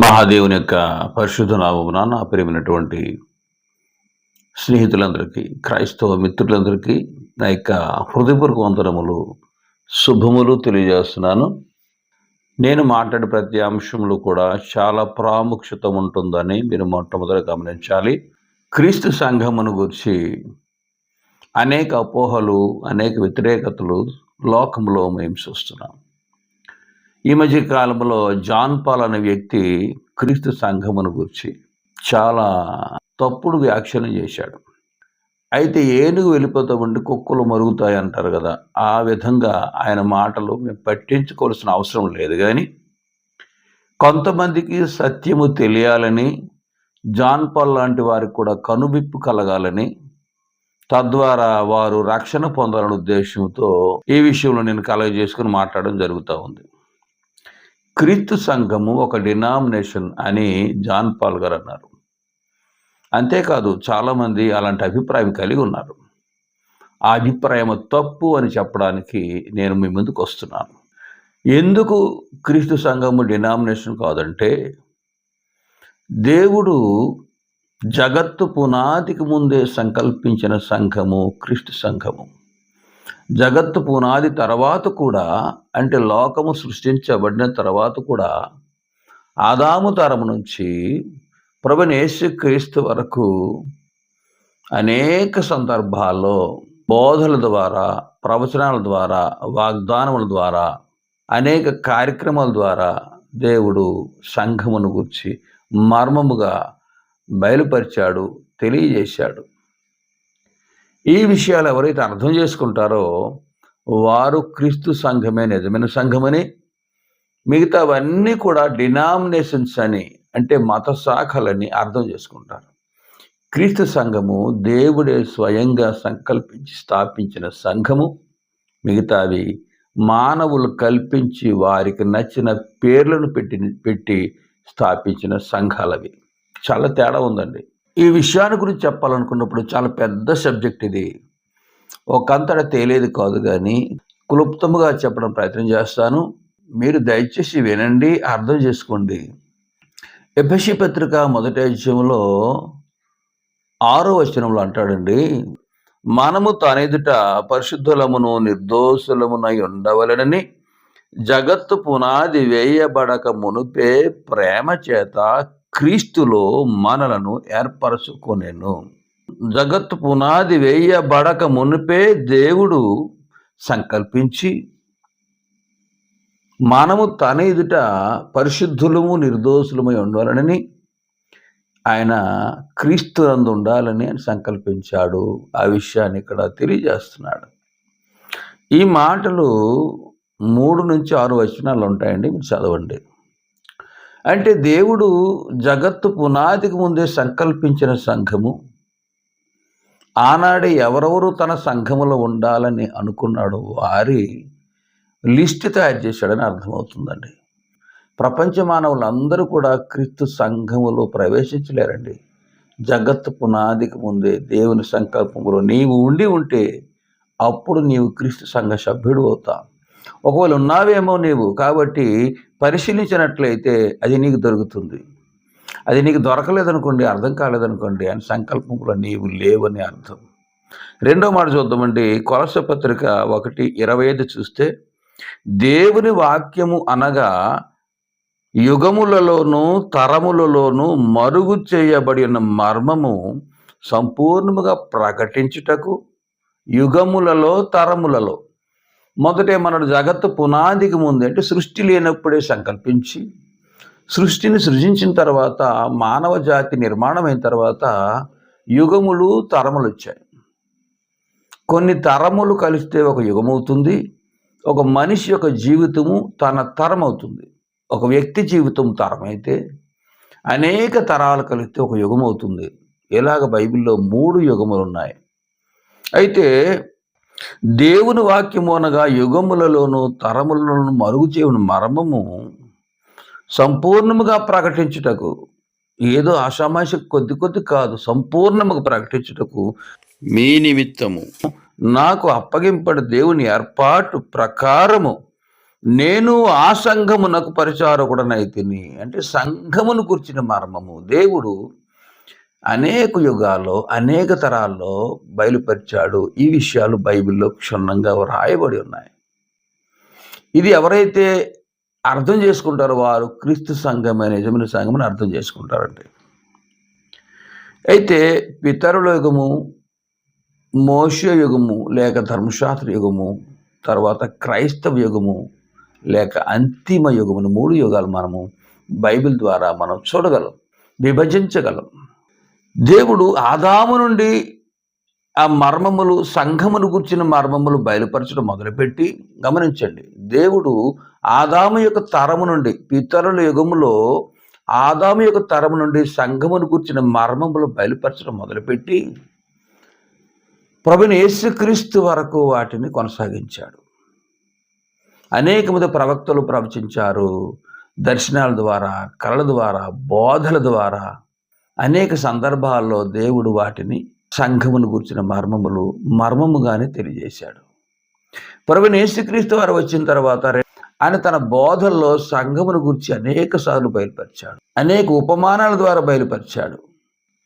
మహాదేవుని యొక్క పరిశుద్ధ నామమున నా ప్రియమైనటువంటి స్నేహితులందరికీ క్రైస్తవ మిత్రులందరికీ నా యొక్క హృదయపూర్వక వందనములు శుభములు తెలియజేస్తున్నాను. నేను మాట్లాడే ప్రతి అంశంలో కూడా చాలా ప్రాముఖ్యత ఉంటుందని మీరు మొట్టమొదటి గమనించాలి. క్రీస్తు సంఘమును గురించి అనేక అపోహలు అనేక వ్యతిరేకతలు లోకంలో మేము చూస్తున్నాం. ఈ మధ్య కాలంలో జాన్ పాల్ అనే వ్యక్తి క్రీస్తు సంఘమును గురించి చాలా తప్పుడు వ్యాఖ్యలు చేశాడు. అయితే ఏనుగు వెళ్ళిపోతూ ఉండి కుక్కలు మరుగుతాయి అంటారు కదా ఆ విధంగా ఆయన మాటలు మేము పట్టించుకోవాల్సిన అవసరం లేదు. కానీ కొంతమందికి సత్యము తెలియాలని జాన్ పాల్ లాంటి వారికి కూడా కనువిప్పు కలగాలని తద్వారా వారు రక్షణ పొందాలనే ఉద్దేశంతో ఈ విషయంలో నేను కలగజేసుకుని మాట్లాడడం జరుగుతూ ఉంది. క్రీస్తు సంఘము ఒక డినామినేషన్ అని జాన్ పాల్ గారు అన్నారు. అంతేకాదు చాలామంది అలాంటి అభిప్రాయం కలిగి ఉన్నారు. ఆ అభిప్రాయం తప్పు అని చెప్పడానికి నేను మీ ముందుకు వస్తున్నాను. ఎందుకు క్రీస్తు సంఘము డినామినేషన్ కాదంటే దేవుడు జగత్తు పునాదికి ముందే సంకల్పించిన సంఘము క్రీస్తు సంఘము. జగత్తు పునాది తర్వాత కూడా అంటే లోకము సృష్టించబడిన తర్వాత కూడా ఆదాము తరము నుంచి ప్రభునేసు క్రీస్తు వరకు అనేక సందర్భాల్లో బోధల ద్వారా ప్రవచనాల ద్వారా వాగ్దానముల ద్వారా అనేక కార్యక్రమాల ద్వారా దేవుడు సంఘమును గురించి మర్మముగా బయలుపరిచాడు తెలియజేశాడు. ఈ విషయాలు ఎవరైతే అర్థం చేసుకుంటారో వారు క్రీస్తు సంఘమే నిజమైన సంఘమని మిగతావన్నీ కూడా డినామినేషన్స్ అని అంటే మత శాఖలని అర్థం చేసుకుంటారు. క్రీస్తు సంఘము దేవుడే స్వయంగా సంకల్పించి స్థాపించిన సంఘము. మిగతావి మానవులు కల్పించి వారికి నచ్చిన పేర్లను పెట్టి పెట్టి స్థాపించిన సంఘాలవి. చాలా తేడా ఉందండి. ఈ విషయాన్ని గురించి చెప్పాలనుకున్నప్పుడు చాలా పెద్ద సబ్జెక్ట్ ఇది. ఒకంతట తేలేది కాదు కానీ క్లుప్తముగా చెప్పడం ప్రయత్నం చేస్తాను. మీరు దయచేసి వినండి అర్థం చేసుకోండి. ఎఫ్ఎసి పత్రిక మొదటి అధ్యయంలో ఆరో వచనంలో అంటాడండి మనము తనెదుట పరిశుద్ధులమును నిర్దోషులమునై ఉండవలనని జగత్తు పునాది వేయబడక మునుపే ప్రేమ చేత క్రీస్తులో మనలను ఏర్పరచుకొనెను. జగత్తు పునాది వేయబడక మునిపే దేవుడు సంకల్పించి మనము తన ఎదుట పరిశుద్ధులము నిర్దోషులమై ఉండాలని ఆయన క్రీస్తునందు ఉండాలని ఆయన సంకల్పించాడు. ఆ విషయాన్ని ఇక్కడ తెలియజేస్తున్నాడు. ఈ మాటలు మూడు నుంచి ఆరు వచనాలు ఉంటాయండి మీరు చదవండి. అంటే దేవుడు జగత్తు పునాదికి ముందే సంకల్పించిన సంఘము. ఆనాడే ఎవరెవరు తన సంఘములో ఉండాలని అనుకున్నాడో వారి లిస్ట్ తయారు చేశాడని అర్థమవుతుందండి. ప్రపంచ మానవులందరూ కూడా క్రీస్తు సంఘములో ప్రవేశించలేరండి. జగత్తు పునాదికి ముందే దేవుని సంకల్పంలో నీవు ఉండి ఉంటే అప్పుడు నీవు క్రీస్తు సంఘ సభ్యుడు అవుతా ఒకవేళ ఉన్నావేమో నీవు కాబట్టి పరిశీలించినట్లయితే అది నీకు దొరుకుతుంది. అది నీకు దొరకలేదనుకోండి అర్థం కాలేదనుకోండి అని సంకల్పంలో నీవు లేవని అర్థం. రెండో మాట చూద్దామండి. కొలస పత్రిక ఒకటి ఇరవై ఐదు చూస్తే దేవుని వాక్యము అనగా యుగములలోనూ తరములలోనూ మరుగు చేయబడిన మర్మము సంపూర్ణముగా ప్రకటించుటకు యుగములలో తరములలో మొదటే మన జగత్తు పునాదికి ముందు అంటే సృష్టి లేనప్పుడే సంకల్పించి సృష్టిని సృజించిన తర్వాత మానవ జాతి నిర్మాణమైన తర్వాత యుగములు తరములు వచ్చాయి. కొన్ని తరములు కలిస్తే ఒక యుగం అవుతుంది ఒక మనిషి యొక్క జీవితము తన తరం అవుతుంది ఒక వ్యక్తి జీవితం తరం అయితే అనేక తరాలు కలిస్తే ఒక యుగం అవుతుంది ఇలాగ బైబిల్లో మూడు యుగములు ఉన్నాయి. అయితే దేవుని వాక్యము అనగా యుగములలోను తరములలోను మరుగు చేయని మర్మము సంపూర్ణముగా ప్రకటించుటకు. ఏదో ఆషామాష కొద్ది కొద్ది కాదు సంపూర్ణముగా ప్రకటించుటకు మీ నిమిత్తము. నాకు అప్పగింపడి దేవుని ఏర్పాటు ప్రకారము నేను ఆ సంఘమునకు పరిచారకుడనైతిని. అంటే సంఘమును కూర్చిన మర్మము. దేవుడు అనేక యుగాల్లో అనేక తరాల్లో బయలుపరిచాడు. ఈ విషయాలు బైబిల్లో క్షుణ్ణంగా రాయబడి ఉన్నాయి. ఇది ఎవరైతే అర్థం చేసుకుంటారో వారు క్రీస్తు సంఘం అనే నిజమైన సంఘం అర్థం చేసుకుంటారండి. అయితే పితరుల యుగము మోష యుగము లేక ధర్మశాస్త్ర యుగము తర్వాత క్రైస్తవ యుగము లేక అంతిమ యుగమును మూడు యుగాలు మనము బైబిల్ ద్వారా మనం చూడగలం విభజించగలం. దేవుడు ఆదాము నుండి ఆ మర్మములు సంఘమును గుర్చిన మర్మములు బయలుపరచడం మొదలుపెట్టి గమనించండి. దేవుడు ఆదాము యొక్క తరము నుండి పితరుల యుగములో ఆదాము యొక్క తరము నుండి సంఘమును కూర్చిన మర్మములు బయలుపరచడం మొదలుపెట్టి ప్రభుని యేసుక్రీస్తు వరకు వాటిని కొనసాగించాడు. అనేక మంది ప్రవక్తలు ప్రవచించారు. దర్శనాల ద్వారా కళల ద్వారా బోధల ద్వారా అనేక సందర్భాల్లో దేవుడు వాటిని సంఘమును గుర్చిన మర్మములు మర్మముగానే తెలియజేశాడు. ప్రభుని యేసుక్రీస్తు వారు వచ్చిన తర్వాత ఆయన తన బోధల్లో సంఘమును గురించి అనేక సార్లు బయలుపరిచాడు. అనేక ఉపమానాల ద్వారా బయలుపరిచాడు.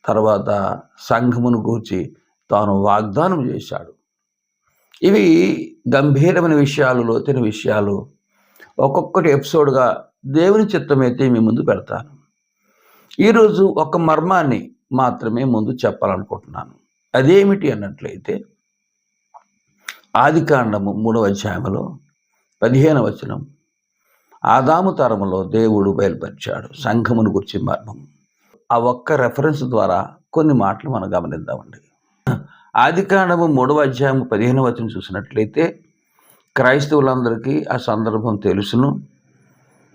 తర్వాత సంఘమును గూర్చి తాను వాగ్దానం చేశాడు. ఇవి గంభీరమైన విషయాలు లోతైన విషయాలు ఒక్కొక్కటి ఎపిసోడ్గా దేవుని చిత్తమైతే మీ ముందు పెడతాను. ఈరోజు ఒక మర్మాన్ని మాత్రమే ముందు చెప్పాలనుకుంటున్నాను. అదేమిటి అన్నట్లయితే ఆది కాండము మూడవ అధ్యాయంలో పదిహేను వచనం ఆదాము తరములో దేవుడు బయలుపరిచాడు సంఘమును గురించి మర్మం ఆ ఒక్క రెఫరెన్స్ ద్వారా కొన్ని మాటలు మనం గమనిద్దామండి. ఆది కాండము మూడవ అధ్యాయం పదిహేను వచనం చూసినట్లయితే క్రైస్తవులందరికీ ఆ సందర్భం తెలుసును.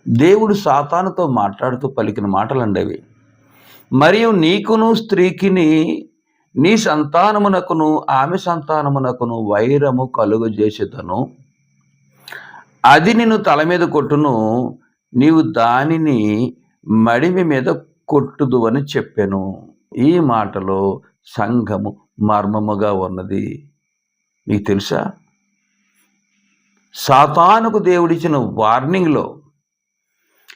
దేవుడు సాతానుతో మాట్లాడుతూ పలికిన మాటలు అండేవి మరియు నీకును స్త్రీకిని నీ సంతానమునకును ఆమె సంతానమునకును వైరము కలుగు చేసేదను అది నిన్ను తల మీద కొట్టును నీవు దానిని మడిమి మీద కొట్టుదు అని చెప్పాను. ఈ మాటలో సంఘము మర్మముగా ఉన్నది. మీకు తెలుసా? సాతానుకు దేవుడిచ్చిన వార్నింగ్లో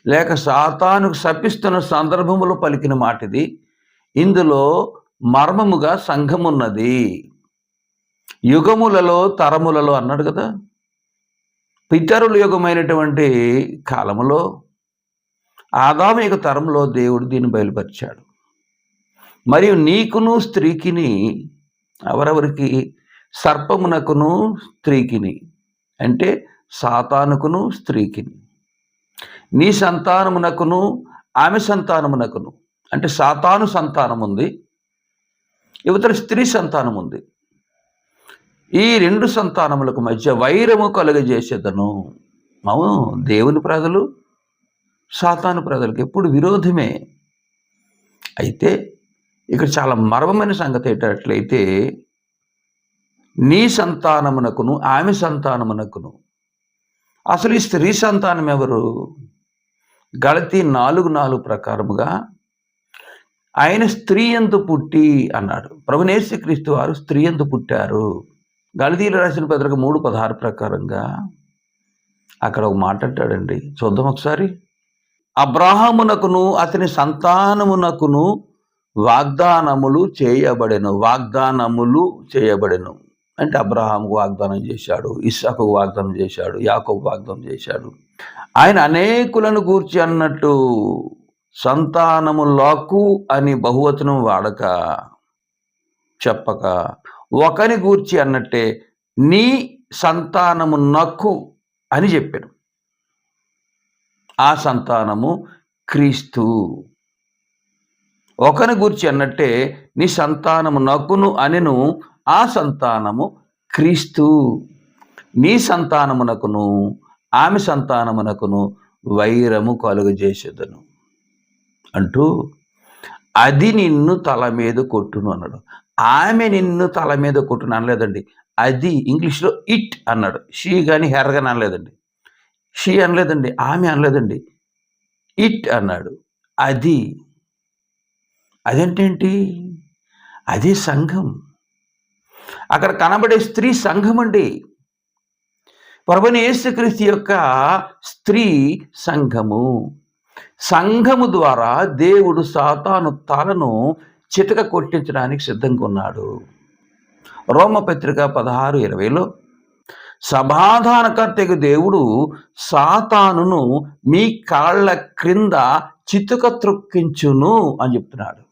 లేక సాతానుకు శపిస్తున్న సందర్భములో పలికిన మాట ఇది ఇందులో మర్మముగా సంఘమున్నది. యుగములలో తరములలో అన్నాడు కదా పితరుల యుగమైనటువంటి కాలములో ఆదామిక తరంలో దేవుడు దీన్ని బయలుపరిచాడు. మరియు నీకును స్త్రీకిని ఎవరెవరికి సర్పమునకును స్త్రీకిని అంటే సాతానుకును స్త్రీకిని. నీ సంతానమునకును ఆమె సంతానమునకును. అంటే సాతాను సంతానం ఉంది యువతల స్త్రీ సంతానం ఉంది ఈ రెండు సంతానములకు మధ్య వైరము కలుగజేసేదను. అవును దేవుని ప్రజలు సాతాను ప్రజలకు ఎప్పుడు విరోధమే. అయితే ఇక్కడ చాలా మర్మమైన సంగతి ఏంటట్లయితే నీ సంతానమునకును ఆమె సంతానమునకును. అసలు ఈ స్త్రీ సంతానం ఎవరు గళతి నాలుగు నాలుగు ప్రకారముగా ఆయన స్త్రీ ఎందు పుట్టి అన్నాడు. ప్రభునేశ్వరి క్రీస్తు వారు స్త్రీ ఎందు పుట్టారు. గళతీలు రాసిన పత్రిక మూడు పదహారు ప్రకారంగా అక్కడ ఒక మాట అంటాడండి. చూద్దాం ఒకసారి. అబ్రాహమునకును అతని సంతానమునకును వాగ్దానములు చేయబడెను. వాగ్దానములు చేయబడెను. అంటే అబ్రహాంకు వాగ్దానం చేశాడు ఇస్సాకు వాగ్దానం చేశాడు యాకోబు వాగ్దానం చేశాడు. ఆయన అనేకులను గూర్చి అన్నట్టు సంతానము సంతానములకు అని బహువచనం వాడక చెప్పక ఒకని గూర్చి అన్నట్టే నీ సంతానము నక్కు అని చెప్పాడు. ఆ సంతానము క్రీస్తు. ఒకని గూర్చి అన్నట్టే నీ సంతానము నక్కును అనిను ఆ సంతానము క్రీస్తు. నీ సంతానమునకును ఆమె సంతానమునకును వైరము కలుగజేసేదను. అంటూ అది నిన్ను తల మీద కొట్టును అన్నాడు. ఆమె నిన్ను తల మీద కొట్టును అనలేదండి. అది ఇంగ్లీష్లో ఇట్ అన్నాడు. షీ కానీ హెర్ కానీ అనలేదండి. షీ అనలేదండి. ఆమె అనలేదండి. ఇట్ అన్నాడు. అది అదేంటేంటి? అదే సంఘం. అక్కడ కనబడే స్త్రీ సంఘం అండి ప్రభుని యేసుక్రీస్తు యొక్క స్త్రీ సంఘము. సంఘము ద్వారా దేవుడు సాతాను తలను చితక కొట్టించడానికి సిద్ధంగా ఉన్నాడు. రోమపత్రిక పదహారు ఇరవైలో సమాధానకర్తకు దేవుడు సాతానును మీ కాళ్ళ క్రింద చితుక త్రొక్కించును అని చెప్తున్నాడు.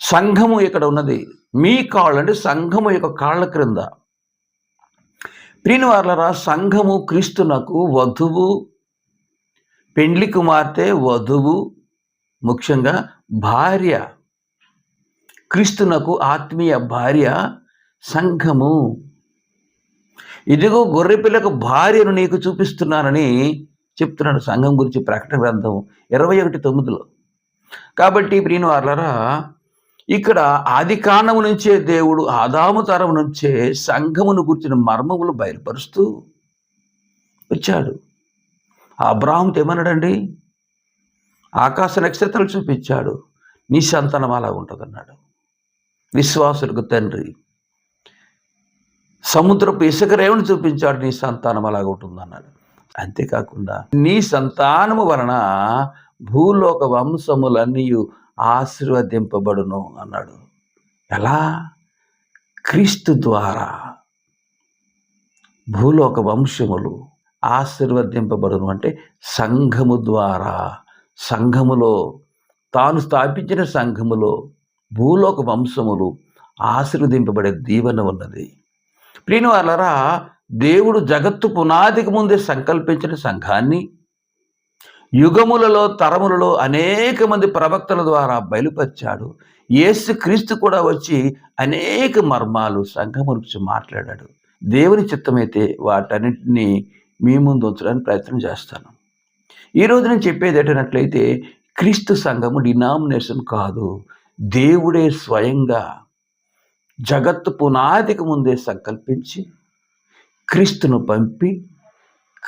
సంఘము ఇక్కడ ఉన్నది. మీ కాళ్ళు అంటే సంఘము యొక్క కాళ్ళ క్రింద. ప్రినివార్లరా సంఘము క్రీస్తునకు వధువు. పెండ్లి కుమార్తె వధువు. ముఖ్యంగా భార్య. క్రీస్తునకు ఆత్మీయ భార్య సంఘము. ఇదిగో గొర్రెపిల్లకు భార్యను నీకు చూపిస్తున్నానని చెప్తున్నాడు సంఘం గురించి ప్రకటన గ్రంథం ఇరవై ఒకటి తొమ్మిదిలో. కాబట్టి ప్రియుని వాళ్ళరా ఇక్కడ ఆది కాండము నుంచే దేవుడు ఆదాము తరం నుంచే సంఘమును గుర్చిన మర్మములు బయలుపరుస్తూ వచ్చాడు. అబ్రాహంతో ఏమన్నాడండి? ఆకాశ నక్షత్రాలు చూపించాడు. నీ సంతానం అలా ఉంటుందన్నాడు. విశ్వాసులకు తండ్రి సముద్రపు ఇసుక రేవుని చూపించాడు. నీ సంతానం అలాగ ఉంటుందన్నాడు. అంతేకాకుండా నీ సంతానము వలన భూలోక వంశములన్నీ ఆశీర్వదింపబడును అన్నాడు. ఎలా? క్రీస్తు ద్వారా భూలోక వంశములు ఆశీర్వదింపబడును అంటే సంఘము ద్వారా. సంఘములో తాను స్థాపించిన సంఘములో భూలోక వంశములు ఆశీర్వదింపబడే దీవెన ఉన్నది. ప్రియుని వాళ్ళరా దేవుడు జగత్తు పునాదికి ముందే సంకల్పించిన సంఘాన్ని యుగములలో తరములలో అనేక మంది ప్రవక్తల ద్వారా బయలుపరిచాడు. యేసు క్రీస్తు కూడా వచ్చి అనేక మర్మాలు సంఘము గురించి మాట్లాడాడు. దేవుని చిత్తమైతే వాటన్నింటినీ మీ ముందు ఉంచడానికి ప్రయత్నం చేస్తాను. ఈరోజు నేను చెప్పేది ఏంటన్నట్లయితే క్రీస్తు సంఘము డినామినేషన్ కాదు. దేవుడే స్వయంగా జగత్తు పునాదికి ముందే సంకల్పించి క్రీస్తును పంపి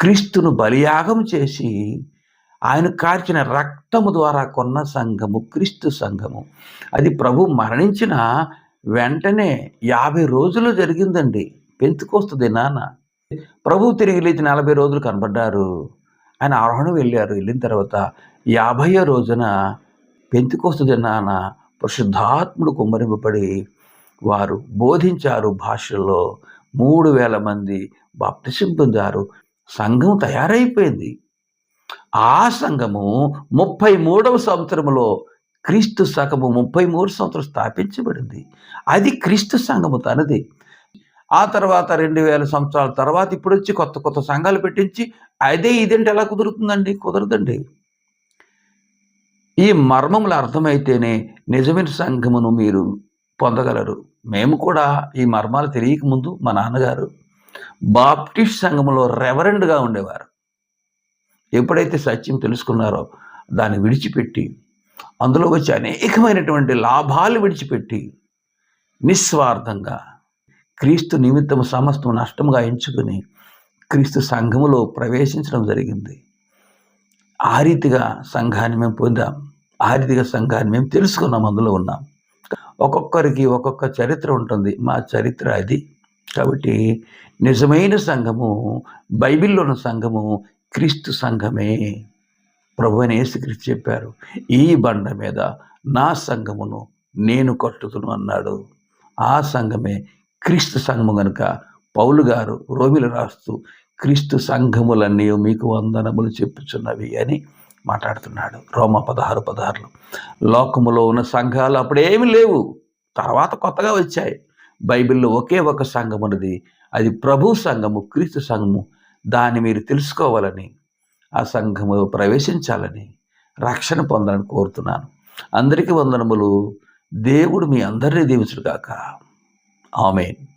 క్రీస్తును బలియాగం చేసి ఆయన కార్చిన రక్తము ద్వారా కొన్న సంఘము క్రీస్తు సంఘము. అది ప్రభు మరణించిన వెంటనే యాభై రోజులు జరిగిందండి. పెంచుకొస్తుంది నాన్న ప్రభు తిరిగి లేచి నలభై రోజులు కనబడ్డారు. ఆయన ఆరోహణ వెళ్ళారు. వెళ్ళిన తర్వాత యాభైయో రోజున పెంచుకొస్తుంది నాన్న పరిశుద్ధాత్ముడు కుమ్మరింపబడి వారు బోధించారు భాషల్లో మూడు వేల మంది బాప్తిసం పొందారు. సంఘం తయారైపోయింది. ఆ సంఘము ముప్పై మూడవ సంవత్సరంలో క్రీస్తు సంఘము ముప్పై మూడు సంవత్సరం స్థాపించబడింది. అది క్రీస్తు సంఘము తనది. ఆ తర్వాత రెండు వేల సంవత్సరాల తర్వాత ఇప్పుడు వచ్చి కొత్త కొత్త సంఘాలు పెట్టించి అదే ఇదేంటి ఎలా కుదురుతుందండి? కుదరదండి. ఈ మర్మములు అర్థమైతేనే నిజమైన సంఘమును మీరు పొందగలరు. మేము కూడా ఈ మర్మాలు తెలియకముందు మా నాన్నగారు బాప్టిస్ట్ సంఘములో రెవరెండ్గా ఉండేవారు. ఎప్పుడైతే సత్యం తెలుసుకున్నారో దాన్ని విడిచిపెట్టి అందులో వచ్చి అనేకమైనటువంటి లాభాలు విడిచిపెట్టి నిస్వార్థంగా క్రీస్తు నిమిత్తము సమస్తం నష్టముగా ఎంచుకుని క్రీస్తు సంఘములో ప్రవేశించడం జరిగింది. ఆ రీతిగా సంఘాన్ని మేము పొందాం ఆ రీతిగా సంఘాన్ని మేము తెలుసుకున్నాం అందులో ఉన్నాం. ఒక్కొక్కరికి ఒక్కొక్క చరిత్ర ఉంటుంది. మా చరిత్ర అది. కాబట్టి నిజమైన సంఘము బైబిల్లో ఉన్న సంఘము క్రీస్తు సంఘమే ప్రభు అని యేసుక్రీస్తు చెప్పారు. ఈ బండ మీద నా సంఘమును నేను కట్టుతును అన్నాడు. ఆ సంఘమే క్రీస్తు సంఘము కనుక పౌలు గారు రోమిలు రాస్తూ క్రీస్తు సంఘములన్నీ మీకు వందనములు చెప్పుచున్నవి అని మాట్లాడుతున్నాడు. రోమ పదహారు పదహారులు లోకములో ఉన్న సంఘాలు అప్పుడేమి లేవు. తర్వాత కొత్తగా వచ్చాయి. బైబిల్లో ఒకే ఒక సంఘం ఉన్నది. అది ప్రభు సంఘము క్రీస్తు సంఘము దాన్ని మీరు తెలుసుకోవాలని ఆ సంఘము ప్రవేశించాలని రక్షణ పొందాలని కోరుతున్నాను. అందరికీ వందనములు. దేవుడు మీ అందరినీ దీవించుడుగాక ఆమెన్.